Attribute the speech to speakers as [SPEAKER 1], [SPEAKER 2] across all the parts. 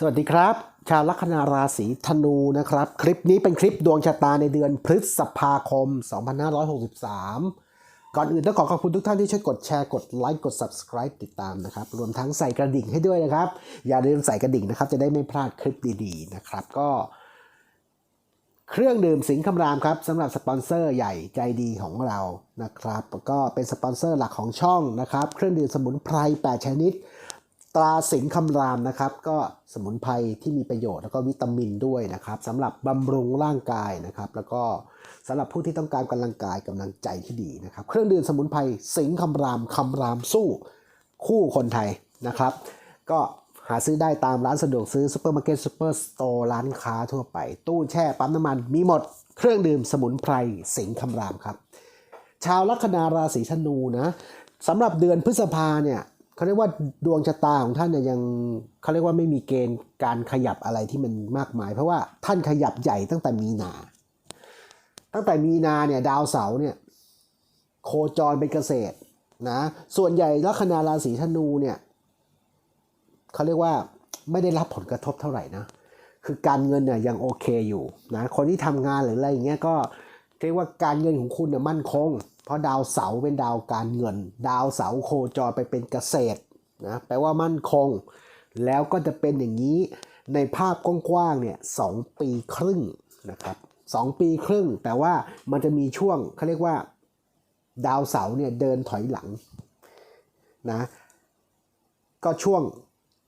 [SPEAKER 1] สวัสดีครับ ชาวลัคนาราศีธนูนะครับ คลิปนี้เป็นคลิปดวงชะตาในเดือนพฤษภาคม 2563 ก่อนอื่นต้องขอขอบคุณทุกท่านที่ช่วยกดแชร์กดไลค์กด subscribe ติดตามนะครับ รวมทั้งใส่กระดิ่งให้ด้วยนะครับ อย่าลืมใส่กระดิ่งนะครับ จะได้ไม่พลาดคลิปดีๆนะครับ ก็ เครื่องดื่มสิงห์คำรามครับสำหรับสปอนเซอร์ใหญ่ใจดีของเรานะครับ ก็เป็นสปอนเซอร์หลักของช่องนะครับ เครื่องดื่มสมุนไพร8ชนิด ตราสิงคำรามนะครับ ก็สมุนไพรที่มีประโยชน์แล้วก็วิตามินด้วยนะครับสำหรับบำรุงร่างกายนะครับ แล้วก็สำหรับผู้ที่ต้องการกำลังกายกำลังใจที่ดีนะครับ เครื่องดื่มสมุนไพรสิงคำรามคำรามสู้คู่คนไทยนะครับ ก็หาซื้อได้ตามร้านสะดวกซื้อซูเปอร์มาร์เก็ตซูเปอร์สโตร์ร้านค้าทั่วไป ตู้แช่ปั๊มน้ำมันมีหมดเครื่องดื่มสมุนไพรสิงคำรามครับ ชาวลัคนาราศีธนูนะสำหรับเดือนพฤษภาเนี่ย เขาเรียกว่าดวงชะตาของท่านเนี่ยยังเขาเรียกว่าไม่มีเกณฑ์การขยับอะไรที่มันมากมาย เพราะว่าท่านขยับใหญ่ตั้งแต่มีนา ตั้งแต่มีนาเนี่ยดาวเสาร์เนี่ยโคจรเป็นเกษตรนะส่วนใหญ่ลัคนาราศีธนูเนี่ยเขาเรียกว่าไม่ได้รับผลกระทบเท่าไหร่นะคือการเงินเนี่ยยังโอเคอยู่นะคนที่ทำงานหรืออะไรอย่างเงี้ยก็เรียกว่าการเงินของคุณเนี่ยมั่นคง เพราะดาวเสาร์เป็นดาวการเงิน ดาวเสาร์โคจรไปเป็นเกษตรนะแปลว่ามั่นคง แล้วก็จะเป็นอย่างนี้ในภาพกว้างๆเนี่ยสองปีครึ่งนะครับสองปีครึ่ง แต่ว่ามันจะมีช่วงเขาเรียกว่าดาวเสาร์เนี่ยเดินถอยหลังนะก็ช่วง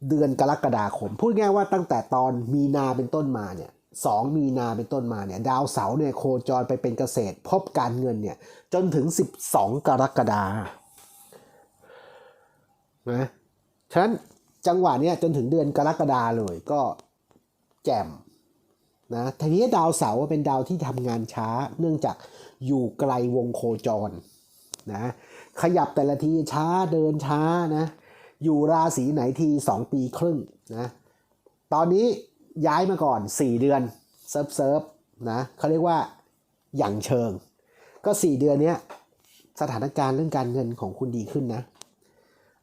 [SPEAKER 1] เดือนกรกฎาคม พูดง่ายว่าตั้งแต่ตอนมีนาเป็นต้นมาเนี่ย สองมีนาเป็นต้นมาเนี่ยดาวเสาร์เนี่ยโคจรไปเป็นเกษตร พบการเงินเนี่ยจนถึง 12 กรกฎานะฉะนั้นจังหวะเนี้ยจนถึงเดือนกรกฎาเลยก็แจ่มนะทีนี้ดาวเสาร์เป็นดาวที่ทำงานช้า เนื่องจากอยู่ไกลวงโคจรนะขยับแต่ละทีช้าเดินช้านะอยู่ราศีไหนทีสองปีครึ่งนะตอนนี้ ย้ายมาก่อน 4 เดือนเซิร์ฟเซิร์ฟนะเขาเรียกว่าอย่างเชิง ก็ 4 เดือนเนี้ยสถานการณ์เรื่องการเงินของคุณดีขึ้นนะ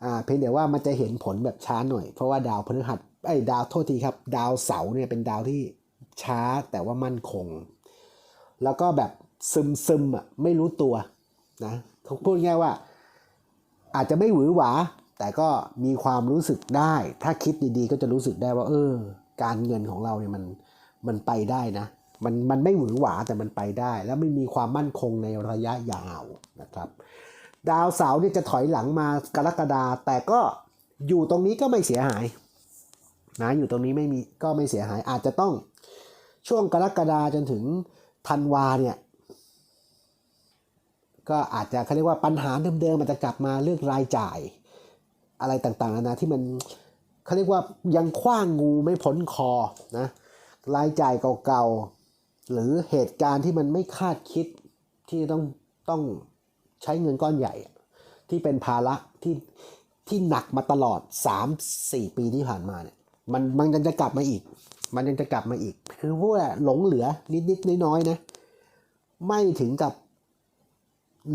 [SPEAKER 1] อ่าเพียงแต่ว่ามันจะเห็นผลแบบช้าหน่อย เพราะว่าดาวพฤหัสไอ้ดาวโทษทีครับ ดาวเสาร์เนี่ยเป็นดาวที่ช้าแต่ว่ามั่นคง แล้วก็แบบซึมซึมอะไม่รู้ตัวนะพูดง่ายว่า อาจจะไม่หวือหวา แต่ก็มีความรู้สึกได้ ถ้าคิดดีๆ ก็จะรู้สึกได้ว่า เออ การเงินของเราเนี่ยมันมันไปได้นะ มันมันไม่หวือหวาแต่มันไปได้ แล้วไม่มีความมั่นคงในระยะยาวนะครับ ดาวเสาร์เนี่ยจะถอยหลังมากรกฎาแต่ก็อยู่ตรงนี้ก็ไม่เสียหายนะอยู่ตรงนี้ไม่มีก็ไม่เสียหายอาจจะต้องช่วงกรกฎาจนถึงธันวาเนี่ยก็อาจจะเขาเรียกว่าปัญหาเดิมๆมันจะกลับมาเรื่องรายจ่ายอะไรต่างๆนานาที่มัน เขาเรียกว่ายังคว้างงูไม่พ้นคอนะรายจ่ายเก่าๆ หรือเหตุการณ์ที่มันไม่คาดคิดที่ต้องต้องใช้เงินก้อนใหญ่ ที่เป็นภาระที่ที่หนักมาตลอด 3-4 ปีที่ผ่านมาเนี่ยมันมันยังจะกลับมาอีก มันยังจะกลับมาอีก คือว่าหลงเหลือนิดๆน้อยๆนะ ไม่ถึงกับ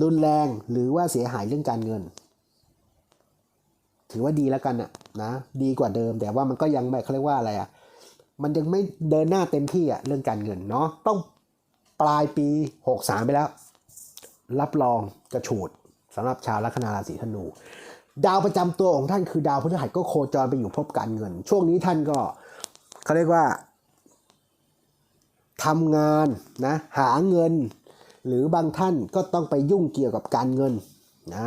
[SPEAKER 1] รุนแรงหรือว่าเสียหายเรื่องการเงิน ถือว่าดีแล้วกันอะนะดีกว่าเดิม แต่ว่ามันก็ยังแบบเขาเรียกว่าอะไรอะมันยังไม่เดินหน้าเต็มที่อะเรื่องการเงินเนาะต้องปลายปี 63 ไปแล้ว รับรองกระฉูดสำหรับชาวลัคนาราศีธนู ดาวประจำตัวของท่านคือดาวพฤหัสก็โคจรไปอยู่ภพการเงิน ช่วงนี้ท่านก็เขาเรียกว่าทำงานนะหาเงิน หรือบางท่านก็ต้องไปยุ่งเกี่ยวกับการเงินนะ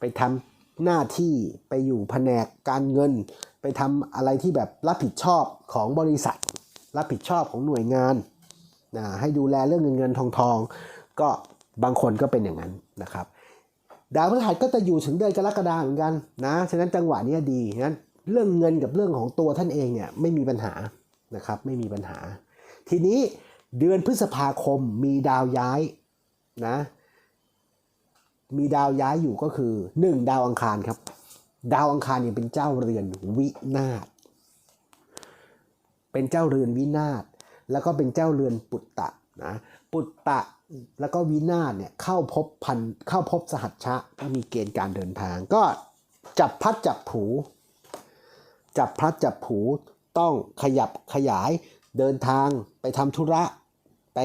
[SPEAKER 1] ไปทำ หน้าที่ไปอยู่แผนกการเงิน ไปทำอะไรที่แบบรับผิดชอบของบริษัท รับผิดชอบของหน่วยงานนะให้ดูแลเรื่องเงินเงินทองทองก็บางคนก็เป็นอย่างนั้นนะครับดาวพฤหัสก็จะอยู่ถึงเดือนกรกฎาคมเหมือนกันนะฉะนั้นจังหวะนี้ดีงั้นเรื่องเงินกับเรื่องของตัวท่านเองเนี่ยไม่มีปัญหานะครับไม่มีปัญหา ทีนี้เดือนพฤษภาคมมีดาวย้ายนะ มีดาวย้ายอยู่ก็คือ 1 ดาวอังคารครับ ดาวอังคารเนี่ยเป็นเจ้าเรือนวินาศเป็นเจ้าเรือนวินาศแล้วก็เป็นเจ้าเรือนปุตตะนะปุตตะแล้วก็วินาศเนี่ยเข้าพบพันเข้าพบสหัชชะก็มีเกณฑ์การเดินทาง ก็จับพัดจับผูจับพัดจับผูต้องขยับขยายเดินทางไปทำธุระ ไป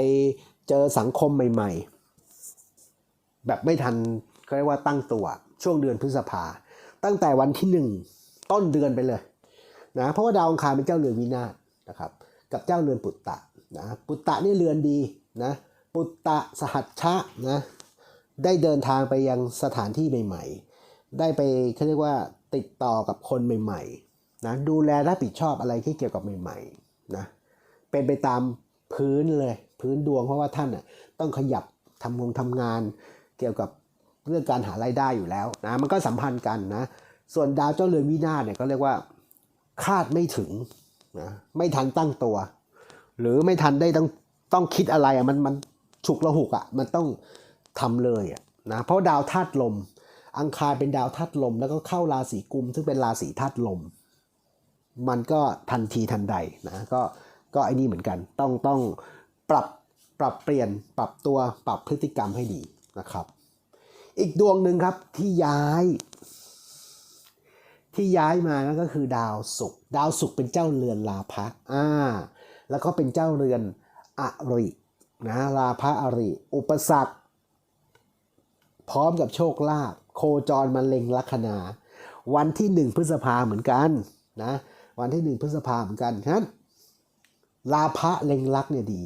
[SPEAKER 1] เจอสังคมใหม่ ๆ แบบไม่ทันก็เรียกว่าตั้งตัวช่วงเดือนพฤษภา ตั้งแต่วันที่หนึ่งต้นเดือนไปเลยนะเพราะว่าดาวอังคารเป็นเจ้าเรือนวินาศนะครับกับเจ้าเรือนปุตตะนะปุตตะนี่เรือนดีนะปุตตะสหัชชะนะได้เดินทางไปยังสถานที่ใหม่ ๆ ได้ไปเขาเรียกว่าติดต่อกับคนใหม่ๆนะดูแลรับผิดชอบอะไรที่เกี่ยวกับใหม่ๆนะเป็นไปตามพื้นเลยพื้นดวงเพราะว่าท่านอะต้องขยับทำงงทำงาน เกี่ยวกับเรื่องการหารายได้อยู่แล้วนะมันก็สัมพันธ์กันนะส่วนดาวเจ้าเรือนวินาศเนี่ยก็เรียกว่าคาดไม่ถึงนะไม่ทันตั้งตัว หรือไม่ทันได้ต้องต้องคิดอะไรอะมันมันฉุกละหุกอะมันต้องทำเลยอะนะเพราะดาวธาตุลม อังคารเป็นดาวธาตุลม แล้วก็เข้าราศีกุม ซึ่งเป็นราศีธาตุลม มันก็ทันทีทันใดนะก็ก็ไอ้นี่เหมือนกันต้องต้องปรับปรับเปลี่ยนปรับตัวปรับพฤติกรรมให้ดี นะครับ อีกดวงหนึ่งครับที่ย้าย ที่ย้ายมานั่นก็คือดาวศุกร์ดาวศุกร์เป็นเจ้าเรือนลาภะอ่า แล้วก็เป็นเจ้าเรือนอรินะลาภะอริ อุปสรรค พร้อมกับโชคลาภโคจรมาเล็งลัคนา วันที่หนึ่งพฤษภาเหมือนกันนะวันที่หนึ่งพฤษภาเหมือนกันฉะนั้นลาภะเล็งลักเนี่ยดี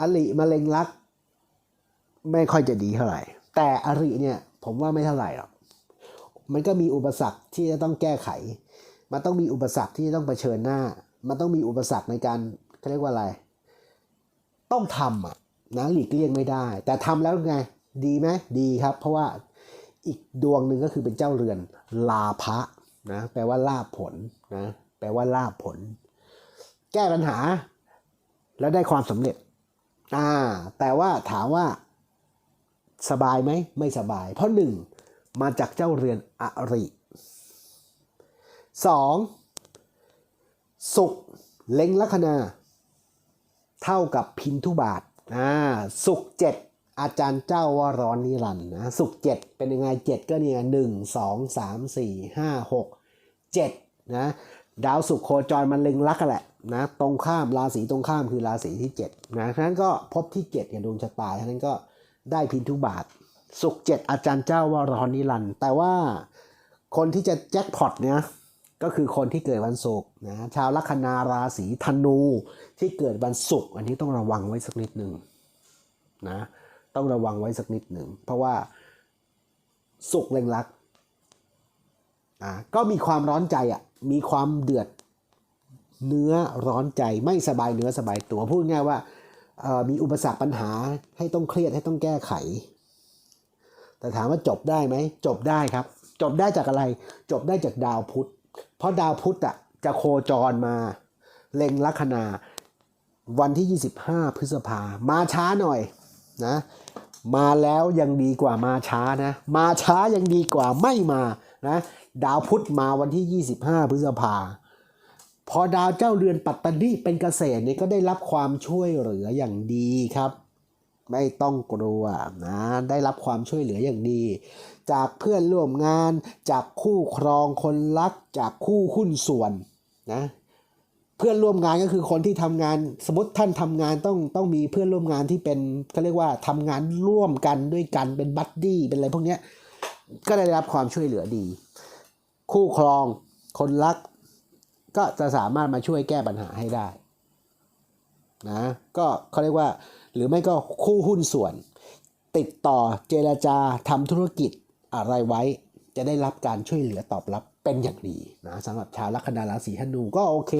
[SPEAKER 1] อริมาเล็งลัก ไม่ค่อยจะดีเท่าไหร่ แต่อริเนี่ยผมว่าไม่เท่าไหร่หรอกมันก็มีอุปสรรคที่จะต้องแก้ไข มันต้องมีอุปสรรคที่จะต้องเผชิญหน้า มันต้องมีอุปสรรคในการเขาเรียกว่าอะไร ต้องทำอะนะหลีกเลี่ยงไม่ได้ แต่ทำแล้วไง ดีไหมดีครับ เพราะว่าอีกดวงหนึ่งก็คือเป็นเจ้าเรือนลาภะนะแปลว่าลาผลนะแปลว่าลาผล แก้ปัญหาแล้วได้ความสำเร็จอ่าแต่ว่าถามว่า สบายไหมไม่สบาย เพราะหนึ่งมาจากเจ้าเรือนอริสองสุขเล็งลัคนา เท่ากับพินทุบาทอ่าสุขเจ็ดอาจารย์เจ้าว่าร้อนนิรันดร์นะสุขเจ็ดเป็นยังไงเจ็ดก็เนี่ยหนึ่งสองสามสี่ห้าหกเจ็ดนะดาวสุขโคจรมันเล็งลักกันแหละนะตรงข้ามราศีตรงข้ามคือราศีที่เจ็ดนะฉะนั้นก็พบที่เจ็ดเนี่ยดวงชะตาฉะนั้นก็ ได้พินทุบาท สุขเจ็ดอาจารย์เจ้าวารอนนิรันแต่ว่าคนที่จะแจ็คพอตเนี่ยก็คือคนที่เกิดวันศุกร์นะชาวลัคนาราศีธนูที่เกิดวันศุกร์อันนี้ต้องระวังไว้สักนิดหนึ่งนะต้องระวังไว้สักนิดหนึ่ง เพราะว่าสุกร์เล็งลักอ่าก็มีความร้อนใจอะมีความเดือดเนื้อร้อนใจไม่สบายเนื้อสบายตัวพูดง่ายว่า มีอุปสรรคปัญหาให้ต้องเครียดให้ต้องแก้ไข แต่ถามว่าจบได้ไหม จบได้ครับ จบได้จากอะไร จบได้จากดาวพุธ เพราะดาวพุธอะจะโคจรมาเล็งลัคนาวันที่ 25 พฤษภา มาช้าหน่อยนะ มาแล้วยังดีกว่ามาช้านะ มาช้ายังดีกว่าไม่มานะ ดาวพุธมาวันที่ 25 พฤษภา พอดาวเจ้าเรือนปัตตานีเป็นเกษตรเนี่ยก็ได้รับความช่วยเหลืออย่างดีครับ ไม่ต้องกลัวนะได้รับความช่วยเหลืออย่างดี จากเพื่อนร่วมงาน จากคู่ครองคนรัก จากคู่หุ้นส่วนนะเพื่อนร่วมงานก็คือคนที่ทำงานสมมติท่านทำงานต้องต้องมีเพื่อนร่วมงานที่เป็นเขาเรียกว่าทำงานร่วมกันด้วยกันเป็นบัดดี้เป็นอะไรพวกเนี้ยก็ได้รับความช่วยเหลือดี คู่ครองคนรัก ก็จะสามารถมาช่วยแก้ปัญหาให้ได้นะก็เขาเรียกว่าหรือไม่ก็คู่หุ้นส่วน ติดต่อเจรจาทำธุรกิจอะไรไว้ จะได้รับการช่วยเหลือตอบรับเป็นอย่างดีนะสำหรับชาวลัคนาราศีธนูก็โอเค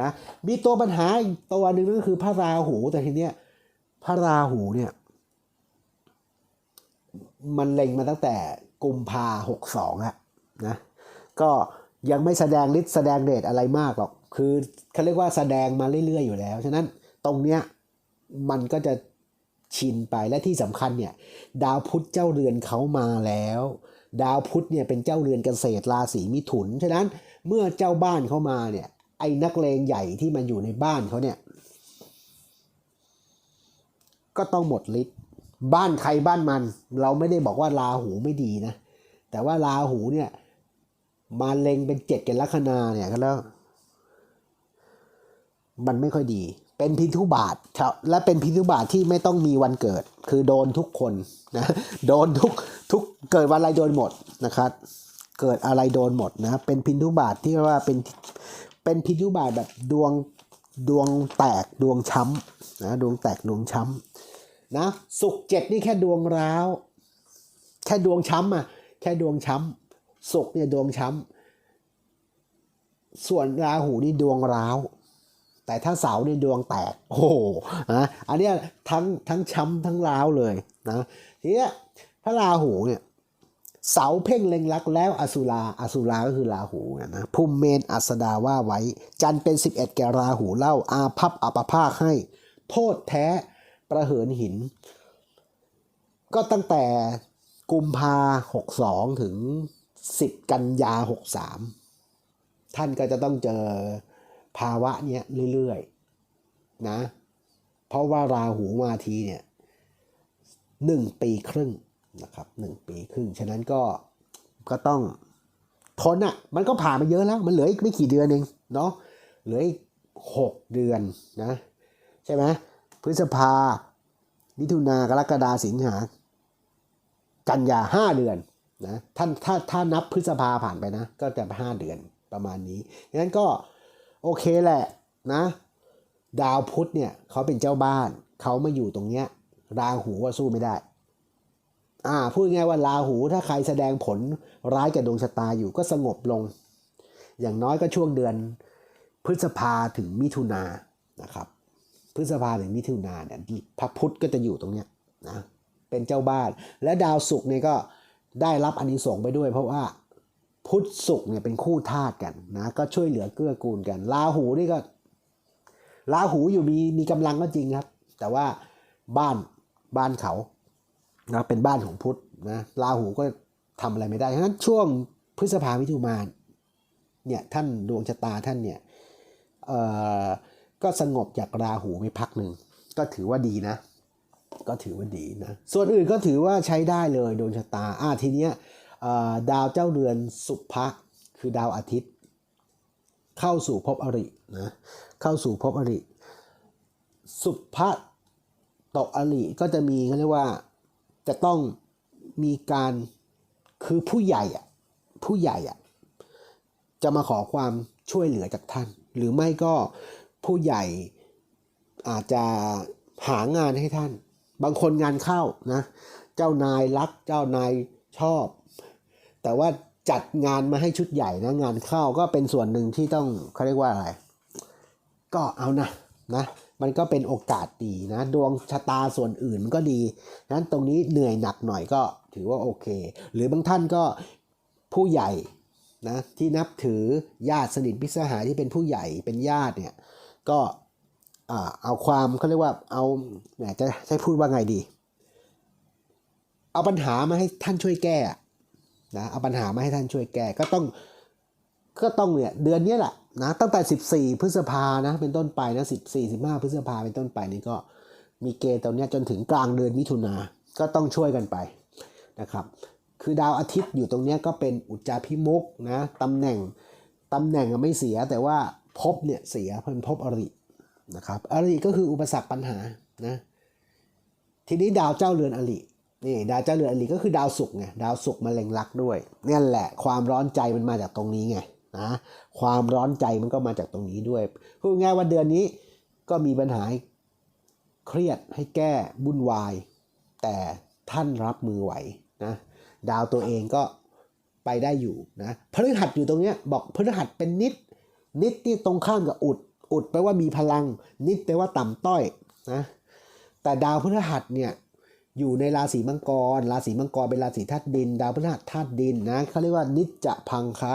[SPEAKER 1] นะมีตัวปัญหาอีกตัวหนึ่งก็คือพระราหูแต่ทีเนี้ยพระราหูเนี่ยมันเล็งมาตั้งแต่กุมภาหกสองอะนะก็ ยังไม่แสดงฤทธิ์แสดงเดชอะไรมากหรอก คือเขาเรียกว่าแสดงมาเรื่อยๆอยู่แล้ว ฉะนั้นตรงเนี้ยมันก็จะชินไปและที่สำคัญเนี่ยดาวพุธเจ้าเรือนเขามาแล้ว ดาวพุธเนี่ยเป็นเจ้าเรือนเกษตรราศีมิถุน ฉะนั้นเมื่อเจ้าบ้านเขามาเนี่ยไอ้นักเลงใหญ่ที่มันอยู่ในบ้านเขาเนี่ยก็ต้องหมดฤทธิ์บ้านใครบ้านมัน เราไม่ได้บอกว่าราหูไม่ดีนะแต่ว่าราหูเนี่ย มาเล็งเป็นเจ็ดกันลัคนาเนี่ยก็แล้ว มันไม่ค่อยดี เป็นพิทุบาทและเป็นพิทุบาทที่ไม่ต้องมีวันเกิด คือโดนทุกคนนะโดนทุกทุกเกิดวันอะไรโดนหมดนะครับเกิดอะไรโดนหมดนะเป็นพิทุบาทที่ว่าเป็นเป็นพิทุบาทแบบดวงดวงแตกดวงช้ำนะดวงแตกดวงช้ำนะสุกเจ็ดนี่แค่ดวงร้าว แค่ดวงช้ำอะแค่ดวงช้ำ สุกร์เนี่ยดวงช้ำส่วนราหูนี่ดวงร้าว แต่ถ้าเสาร์นี่ดวงแตก โอ้โหนะอันนี้ทั้งทั้งช้ำทั้งร้าวเลยนะทีนี้พระราหูเนี่ยเสาเพ่งเล็งรักแล้วอสุราอสุราก็คือราหูนะนะภูมิเมนอัสดาว่าไว้ จันเป็น 11 แก่ราหูเล่าอาพับอัปภาคให้ โทษแท้ประเหินหิน ก็ตั้งแต่กุมภาหกสองถึง 10 กันยาหกสามท่านก็จะต้องเจอภาวะเนี้ยเรื่อยๆนะ เพราะว่าราหูมาทีเนี่ยหนึ่งปีครึ่งนะครับหนึ่งปีครึ่ง ฉะนั้นก็ก็ต้องทนอะ มันก็ผ่านมาเยอะแล้ว มันเหลืออีกไม่กี่เดือนเองเนาะเหลืออีกหกเดือนนะ ใช่ไหมพฤษภามิถุนากรกฎาสิงหา กันยาห้าเดือน นะท่านถ้าถ้านับพฤษภาผ่านไปนะ ก็จะห้าเดือนประมาณนี้งั้นก็โอเคแหละนะ ดาวพุธเนี่ยเขาเป็นเจ้าบ้าน เขามาอยู่ตรงเนี้ยราหูว่าสู้ไม่ได้ อ่าพูดง่ายว่าราหูถ้าใครแสดงผลร้ายกับดวงชะตาอยู่ก็สงบลง อย่างน้อยก็ช่วงเดือนพฤษภาถึงมิถุนานะครับ พฤษภาถึงมิถุนาเนี่ยพระพุธก็จะอยู่ตรงเนี้ยนะเป็นเจ้าบ้านและดาวศุกร์เนี่ยก็ ได้รับอานิสงส์ไปด้วย เพราะว่าพุทธศุกร์เนี่ยเป็นคู่ธาตุกันนะก็ช่วยเหลือเกื้อกูลกันราหูนี่ก็ราหูอยู่มีมีกำลังก็จริงครับ แต่ว่าบ้านบ้านเขานะเป็นบ้านของพุทธนะราหูก็ทำอะไรไม่ได้ฉะนั้นช่วงพฤษภามิถุนานเนี่ยท่านดวงชะตาท่านเนี่ยก็สงบจากราหูไปพักหนึ่งก็ถือว่าดีนะ ก็ถือว่าดีนะ ส่วนอื่นก็ถือว่าใช้ได้เลยดวงชะตาอ่าทีเนี้ยดาวเจ้าเรือนสุภะคือดาวอาทิตย์ เข้าสู่ภพอรินะเข้าสู่ภพอริ สุภะตกอริก็จะมีเขาเรียกว่าจะต้องมีการคือผู้ใหญ่อะผู้ใหญ่อะจะมาขอความช่วยเหลือจากท่าน หรือไม่ก็ผู้ใหญ่อาจจะหางานให้ท่าน บางคนงานเข้านะ เจ้านายรักเจ้านายชอบ แต่ว่าจัดงานมาให้ชุดใหญ่นะงานเข้าก็เป็นส่วนหนึ่งที่ต้องเขาเรียกว่าอะไร ก็เอานะนะมันก็เป็นโอกาสดีนะดวงชะตาส่วนอื่นมันก็ดีนั้นตรงนี้เหนื่อยหนักหน่อยก็ถือว่าโอเค หรือบางท่านก็ผู้ใหญ่นะที่นับถือญาติสนิทพิสหายที่เป็นผู้ใหญ่เป็นญาติเนี่ยก็ เอาความเขาเรียกว่าเอาแหมจะใช้พูดว่าไงดี เอาปัญหามาให้ท่านช่วยแก้อะนะเอาปัญหามาให้ท่านช่วยแก้ก็ต้องก็ต้องเนี่ยเดือนนี้แหละนะตั้งแต่ 14 พฤษภานะเป็นต้นไปนะ14 15 พฤษภาเป็นต้นไปนี่ก็มีเกณฑ์ตรงเนี้ยจนถึงกลางเดือนมิถุนาก็ต้องช่วยกันไปนะครับคือดาวอาทิตย์อยู่ตรงเนี้ยก็เป็นอุจจาพิมุกนะตำแหน่งตำแหน่งไม่เสียแต่ว่าภพเนี่ยเสียเป็นภพอริ นะครับอริก็คืออุปสรรคปัญหานะทีนี้ดาวเจ้าเรือนอรินี่ดาวเจ้าเรือนอริก็คือดาวศุกร์ไงดาวศุกร์มาเล็งรักด้วยเนี่ยแหละความร้อนใจมันมาจากตรงนี้ไงนะความร้อนใจมันก็มาจากตรงนี้ด้วยพูดง่ายว่าเดือนนี้ก็มีปัญหาเครียดให้แก้บุ่นวาย แต่ท่านรับมือไหวนะดาวตัวเองก็ไปได้อยู่นะพฤหัสอยู่ตรงเนี้ยบอกพฤหัสเป็นนิด นิดที่ตรงข้ามกับอุด อุดแปลว่ามีพลัง นิดแปลว่าต่ำต้อยนะแต่ดาวพฤหัสเนี่ยอยู่ในราศีมังกร ราศีมังกรเป็นราศีธาตุดิน ดาวพฤหัสธาตุดินนะเขาเรียกว่านิจจะพังคะ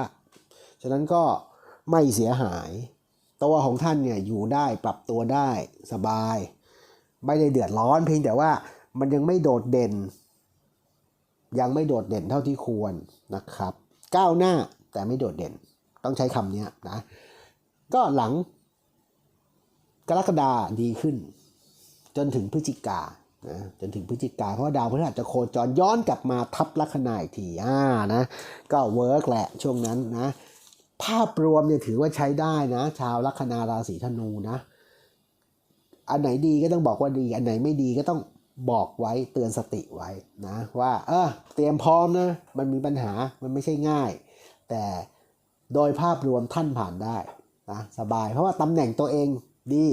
[SPEAKER 1] ฉะนั้นก็ไม่เสียหาย ตัวของท่านเนี่ยอยู่ได้ปรับตัวได้สบาย ไม่ได้เดือดร้อนเพียงแต่ว่ามันยังไม่โดดเด่น ยังไม่โดดเด่นเท่าที่ควรนะครับ ก้าวหน้าแต่ไม่โดดเด่นต้องใช้คำนี้นะ ก็หลัง รกฎาดีขึ้น จนถึงพฤศจิกานะจนถึงพฤศจิกาเพราะดาวพฤหัสจะโคจรย้อนกลับมาทับลัคนาอีกทีอ่านะก็เวิร์กแหละช่วงนั้นนะภาพรวมเนี่ยถือว่าใช้ได้นะ ชาวลัคนาราศีธนูนะ อันไหนดีก็ต้องบอกว่าดี อันไหนไม่ดีก็ต้องบอกไว้เตือนสติไว้นะว่าเออเตรียมพร้อมนะ มันมีปัญหามันไม่ใช่ง่าย แต่โดยภาพรวมท่านผ่านได้นะสบายเพราะว่าตำแหน่งตัวเอง ดี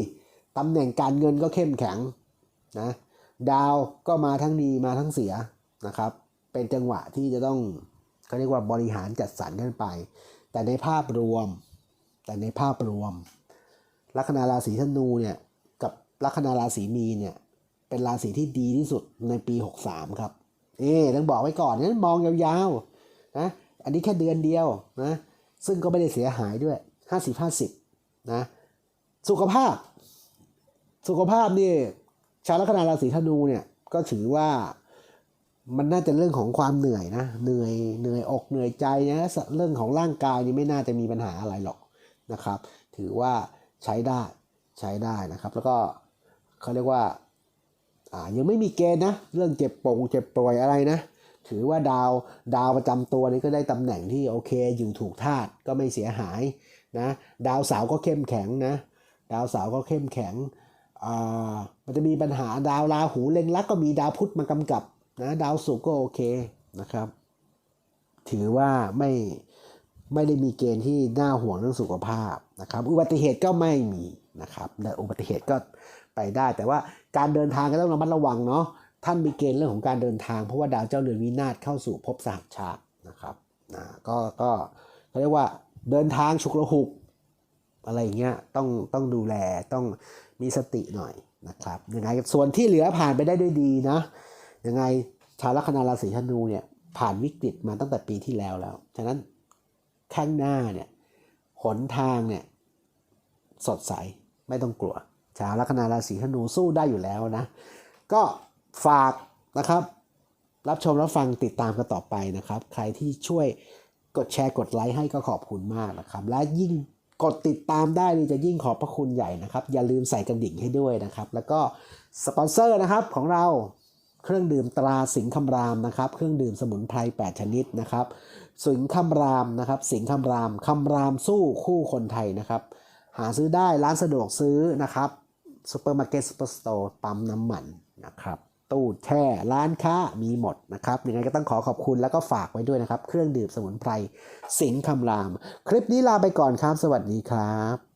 [SPEAKER 1] ตำแหน่งการเงินก็เข้มแข็งนะดาวก็มาทั้งดีมาทั้งเสียนะครับ เป็นจังหวะที่จะต้องเขาเรียกว่าบริหารจัดสรรกันไป แต่ในภาพรวม แต่ในภาพรวม ลัคนาราศีธนูเนี่ยกับลัคนาราศีมีเนี่ยเป็นราศีที่ดีที่สุดในปี 63 ครับเอ๊ต้องบอกไว้ก่อนนะมองยาวๆนะอันนี้แค่เดือนเดียวนะซึ่งก็ไม่ได้เสียหายด้วย 50-50นะ สุขภาพ สุขภาพนี่ชาวลัคนาราศีธนูเนี่ยก็ถือว่ามันน่าจะเรื่องของความเหนื่อยนะเหนื่อยเหนื่อยอกเหนื่อยใจนะเรื่องของร่างกายนี่ไม่น่าจะมีปัญหาอะไรหรอกนะครับ ถือว่าใช้ได้ใช้ได้นะครับ แล้วก็เขาเรียกว่าอ่ายังไม่มีเกณฑ์นะเรื่องเจ็บปงเจ็บป่วยอะไรนะ ถือว่าดาวดาวประจำตัวนี้ก็ได้ตำแหน่งที่โอเคอยู่ถูกธาตุก็ไม่เสียหายนะดาวเสาร์ก็เข้มแข็งนะ ดาวเสาร์ก็เข้มแข็งมันจะมีปัญหาดาวราหูเล็งลักก็มีดาวพุธมากำกับนะดาวศุกร์ก็โอเคนะครับ ถือว่าไม่ไม่ได้มีเกณฑ์ที่น่าห่วงเรื่องสุขภาพนะครับ อุบัติเหตุก็ไม่มีนะครับแต่อุบัติเหตุก็ไปได้ แต่ว่าการเดินทางก็ต้องระมัดระวังเนาะท่านมีเกณฑ์เรื่องของการเดินทางเพราะว่าดาวเจ้าเรือนวินาศเข้าสู่ภพสหัชชาตินะครับนะก็ก็เขาเรียกว่าเดินทางฉุกละหุก อะไรเงี้ยต้องต้องดูแลต้องมีสติหน่อยนะครับยังไงส่วนที่เหลือผ่านไปได้ด้วยดีนะยังไงชาวลัคนาราศีธนูเนี่ยผ่านวิกฤตมาตั้งแต่ปีที่แล้วแล้วฉะนั้นข้างหน้าเนี่ยหนทางเนี่ยสดใสไม่ต้องกลัว ชาวลัคนาราศีธนูสู้ได้อยู่แล้วนะ ก็ฝากนะครับรับชมรับฟังติดตามกันต่อไปนะครับ ใครที่ช่วยกดแชร์กดไลค์ให้ก็ขอบคุณมากนะครับ และยิ่ง กดติดตามได้นี่จะยิ่งขอบพระคุณใหญ่นะครับ อย่าลืมใส่กระดิ่งให้ด้วยนะครับ แล้วก็สปอนเซอร์นะครับของเราเครื่องดื่มตราสิงห์คำรามนะครับ เครื่องดื่มสมุนไพร8 ชนิดนะครับ สิงห์คำรามนะครับ สิงห์คำรามคำรามสู้คู่คนไทยนะครับ หาซื้อได้ร้านสะดวกซื้อนะครับซูเปอร์มาร์เก็ตซูเปอร์สโตร์ปั๊มน้ำมันนะครับ ตู้แช่ร้านค้ามีหมดนะครับยังไงก็ต้องขอขอบคุณแล้วก็ฝากไว้ด้วยนะครับ เครื่องดื่มสมุนไพรสิงคำราม คลิปนี้ลาไปก่อนครับ สวัสดีครับ